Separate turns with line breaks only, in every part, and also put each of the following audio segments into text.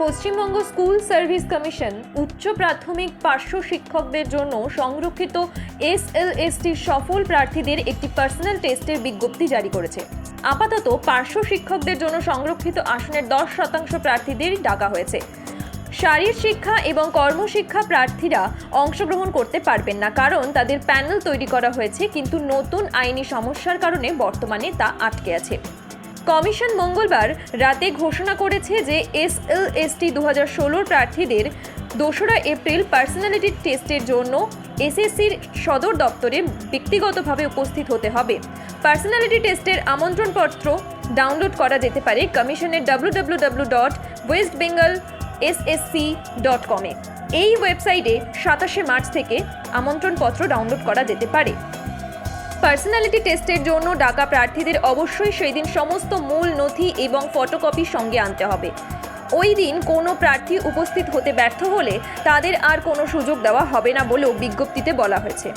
Paschimbanga school service commission উচ্চ প্রাথমিক পার্শ্ব শিক্ষকদের জন্য সংরক্ষিত এসএলএসটির সফল প্রার্থীদের একটি পার্সোনাল টেস্টের বিজ্ঞপ্তি জারি করেছে। আপাতত পার্শ্ব শিক্ষকদের জন্য সংরক্ষিত আসনের দশ শতাংশ প্রার্থীদের ডাকা হয়েছে। শারীর শিক্ষা এবং কর্মশিক্ষা প্রার্থীরা অংশগ্রহণ করতে পারবেন না, কারণ তাদের প্যানেল তৈরি করা হয়েছে, কিন্তু নতুন আইনি সমস্যার কারণে বর্তমানে তা আটকে আছে। কমিশন মঙ্গলবার রাতে ঘোষণা করেছে যে এস এল এস টি ষোলোর প্রার্থীদের দোসরা এপ্রিল পার্সোনালিটি টেস্টের জন্য এসএসসির সদর দপ্তরে ব্যক্তিগতভাবে উপস্থিত হতে হবে। পার্সোনালিটি টেস্টের আমন্ত্রণপত্র ডাউনলোড করা যেতে পারে কমিশনের W dot West Bengal SSC dot কমে। এই ওয়েবসাইটে সাতাশে মার্চ থেকে আমন্ত্রণপত্র ডাউনলোড করা যেতে পারে। পার্সোনালিটি টেস্টের জন্য ডাকা প্রার্থীদের অবশ্যই সেই দিন সমস্ত মূল নথি এবং ফটোকপি সঙ্গে আনতে হবে। ওই দিন কোনো প্রার্থী উপস্থিত হতে ব্যর্থ হলে তাদের আর কোনো সুযোগ দেওয়া হবে না বলেও বিজ্ঞপ্তিতে বলা হয়েছে।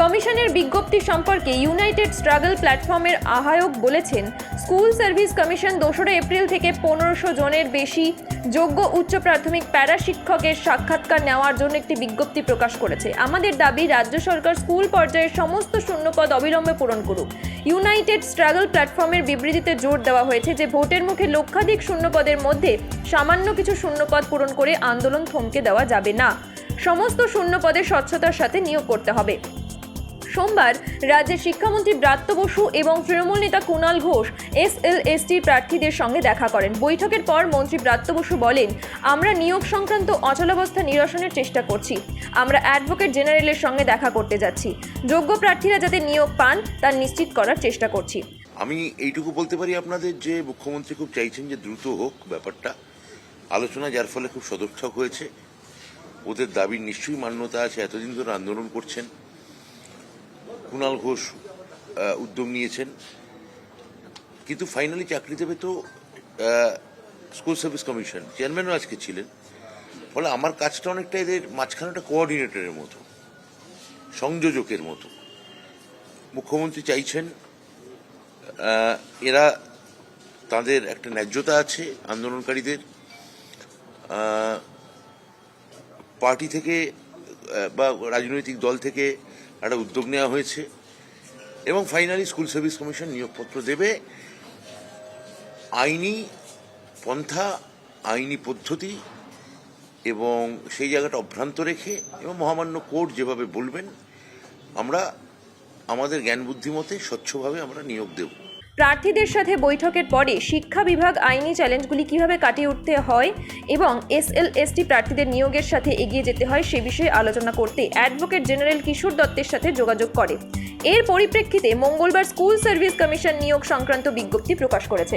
কমিশনের বিজ্ঞপ্তি সম্পর্কে ইউনাইটেড স্ট্রাগল প্ল্যাটফর্মের আহ্বায়ক বলেছেন, স্কুল সার্ভিস কমিশন দোসরা এপ্রিল থেকে পনেরোশো জনের বেশি যোগ্য উচ্চ প্রাথমিক প্যারা শিক্ষকের সাক্ষাৎকার নেওয়ার জন্য একটি বিজ্ঞপ্তি প্রকাশ করেছে। আমাদের দাবি, রাজ্য সরকার স্কুল পর্যায়ের সমস্ত শূন্যপদ অবিলম্বে পূরণ করুক। ইউনাইটেড স্ট্রাগল প্ল্যাটফর্মের বিবৃতিতে জোর দেওয়া হয়েছে যে, ভোটের মুখে লক্ষাধিক শূন্যপদের মধ্যে সামান্য কিছু শূন্যপদ পূরণ করে আন্দোলন থমকে দেওয়া যাবে না। সমস্ত শূন্যপদে স্বচ্ছতার সাথে নিয়োগ করতে হবে। সোমবার রাজ্যের শিক্ষামন্ত্রী ব্রাত্য বসু এবং তৃণমূল নেতা Kunal Ghosh S L S T প্রার্থীদের সঙ্গে দেখা করেন। বৈঠকের পর মন্ত্রী ব্রাত্য বসু বলেন, আমরা নিয়োগ সংক্রান্ত অচলাবস্থা নিরসনের চেষ্টা করছি। আমরা অ্যাডভোকেট জেনারেলের সঙ্গে দেখা করতে যাচ্ছি। যোগ্য প্রার্থীরা যাতে নিয়োগ পান, তা নিশ্চিত করার চেষ্টা করছি।
আমি এইটুকু বলতে পারি আপনাদের যে, মুখ্যমন্ত্রী খুব চাইছেন যে দ্রুত হোক ব্যাপারটা। আলোচনা যার ফলে খুব সদর্থক হয়েছে। ওদের দাবির নিশ্চয়ই মান্যতা আছে। এতদিন ধরে আন্দোলন করছেন। কুণাল ঘোষ উদ্যোগ নিয়েছেন। কিন্তু ফাইনালি চাকরি দেবে তো স্কুল সার্ভিস কমিশন চেয়ারম্যানও আজকে ছিলেন। ফলে আমার কাজটা অনেকটা এদের মাঝখানে একটা কোঅর্ডিনেটরের মতো, সংযোজকের মতো। মুখ্যমন্ত্রী চাইছেন এরা তাদের একটা ন্যায্যতা আছে আন্দোলনকারীদের। পার্টি থেকে বা রাজনৈতিক দল থেকে একটা উদ্যোগ নেওয়া হয়েছে এবং ফাইনালি স্কুল সার্ভিস কমিশন নিয়োগপত্র দেবে। আইনি পন্থা, আইনি পদ্ধতি এবং সেই জায়গাটা অভ্রান্ত রেখে এবং মহামান্য কোর্ট যেভাবে বলবেন, আমরা আমাদের জ্ঞান বুদ্ধিমতে স্বচ্ছভাবে আমরা নিয়োগ দেব।
প্রার্থীদের সাথে বৈঠকের পরে শিক্ষা বিভাগ আইনি চ্যালেঞ্জগুলি কীভাবে কাটিয়ে উঠতে হয় এবং এস এল এস টি প্রার্থীদের নিয়োগের সাথে এগিয়ে যেতে হয় সে বিষয়ে আলোচনা করতে অ্যাডভোকেট জেনারেল কিশোর দত্তের সাথে যোগাযোগ করে। এর পরিপ্রেক্ষিতে মঙ্গলবার স্কুল সার্ভিস কমিশন নিয়োগ সংক্রান্ত বিজ্ঞপ্তি প্রকাশ করেছে।